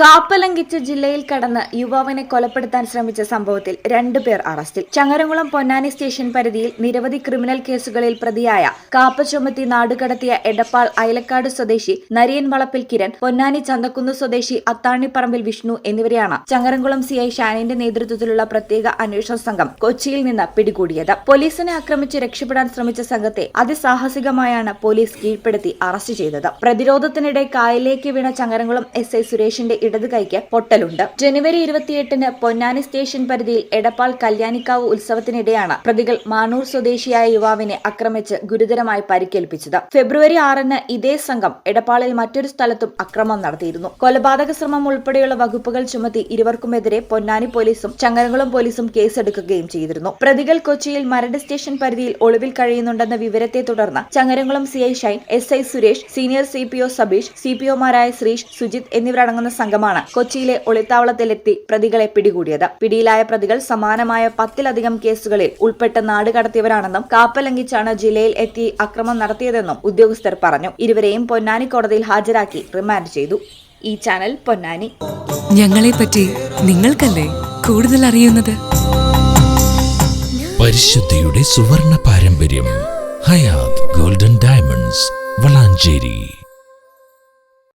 കാപ്പലംഘിച്ച് ജില്ലയിൽ കടന്ന് യുവാവിനെ കൊലപ്പെടുത്താൻ ശ്രമിച്ച സംഭവത്തിൽ രണ്ടുപേർ അറസ്റ്റിൽ. ചങ്ങരംകുളം പൊന്നാനി സ്റ്റേഷൻ പരിധിയിൽ നിരവധി ക്രിമിനൽ കേസുകളിൽ പ്രതിയായ കാപ്പ ചുമത്തി നാടുകടത്തിയ എടപ്പാൾ അയലക്കാട് സ്വദേശി നരിയൻ വളപ്പിൽ കിരൺ പൊന്നാനി ചന്തക്കുന്ന് സ്വദേശി അത്താണിപ്പറമ്പിൽ വിഷ്ണു എന്നിവരെയാണ് ചങ്ങരംകുളം സിഐ ഷാനിന്റെ നേതൃത്വത്തിലുള്ള പ്രത്യേക അന്വേഷണ സംഘം കൊച്ചിയിൽ നിന്ന് പിടികൂടിയത്. പോലീസിനെ ആക്രമിച്ച് രക്ഷപ്പെടാൻ ശ്രമിച്ച സംഘത്തെ അതിസാഹസികമായാണ് പോലീസ് കീഴ്പ്പെടുത്തി അറസ്റ്റ് ചെയ്തത്. പ്രതിരോധത്തിനിടെ കായലിലേക്ക് വീണ ചങ്ങരംകുളം എസ് ഐ സുരേഷിന്റെ ഇടത് കൈക്ക് പൊട്ടലുണ്ട്. ജനുവരി ഇരുപത്തിയെട്ടിന് പൊന്നാനി സ്റ്റേഷൻ പരിധിയിൽ എടപ്പാൾ കല്യാണിക്കാവ് ഉത്സവത്തിനിടെയാണ് പ്രതികൾ മാനൂർ സ്വദേശിയായ യുവാവിനെ ആക്രമിച്ച് ഗുരുതരമായി പരിക്കേൽപ്പിച്ചത്. ഫെബ്രുവരി ആറിന് ഇതേ സംഘം എടപ്പാളിൽ മറ്റൊരു സ്ഥലത്തും അക്രമം നടത്തിയിരുന്നു. കൊലപാതക ശ്രമം ഉൾപ്പെടെയുള്ള വകുപ്പുകൾ ചുമത്തി ഇരുവർക്കുമെതിരെ പൊന്നാനി പോലീസും ചങ്ങരകുളം പോലീസും കേസെടുക്കുകയും ചെയ്തിരുന്നു. പ്രതികൾ കൊച്ചിയിൽ മരട് സ്റ്റേഷൻ പരിധിയിൽ ഒളിവിൽ കഴിയുന്നുണ്ടെന്ന വിവരത്തെ തുടർന്ന് Changaramkulam CI Shine S I Suresh senior C P O Sabeesh C P ഒമാരായ Sreesh Sujith എന്നിവരടങ്ങുന്ന സംഘമാണ് കൊച്ചിയിലെ ഒളിത്താവളത്തിലെത്തി പ്രതികളെ പിടികൂടിയത്. പിടിയിലായ പ്രതികൾ സമാനമായ പത്തിലധികം കേസുകളിൽ ഉൾപ്പെട്ട് നാട് കടത്തിയവരാണെന്നും കാപ്പലംഘിച്ചാണ് ജില്ലയിൽ എത്തി അക്രമം നടത്തിയതെന്നും ഉദ്യോഗസ്ഥർ പറഞ്ഞു. ഇരുവരെയും പൊന്നാനി കോടതിയിൽ ഹാജരാക്കി റിമാൻഡ് ചെയ്തു. ഈ ചാനൽ പൊന്നാനി. ഞങ്ങളെ പറ്റി നിങ്ങൾക്കല്ലേ കൂടുതൽ അറിയുന്നത്? പരിശുദ്ധിയുടെ സുവർണ പാരമ്പര്യം ഹയാത് ഗോൾഡൻ ഡയമണ്ട്സ് വളാഞ്ചേരി.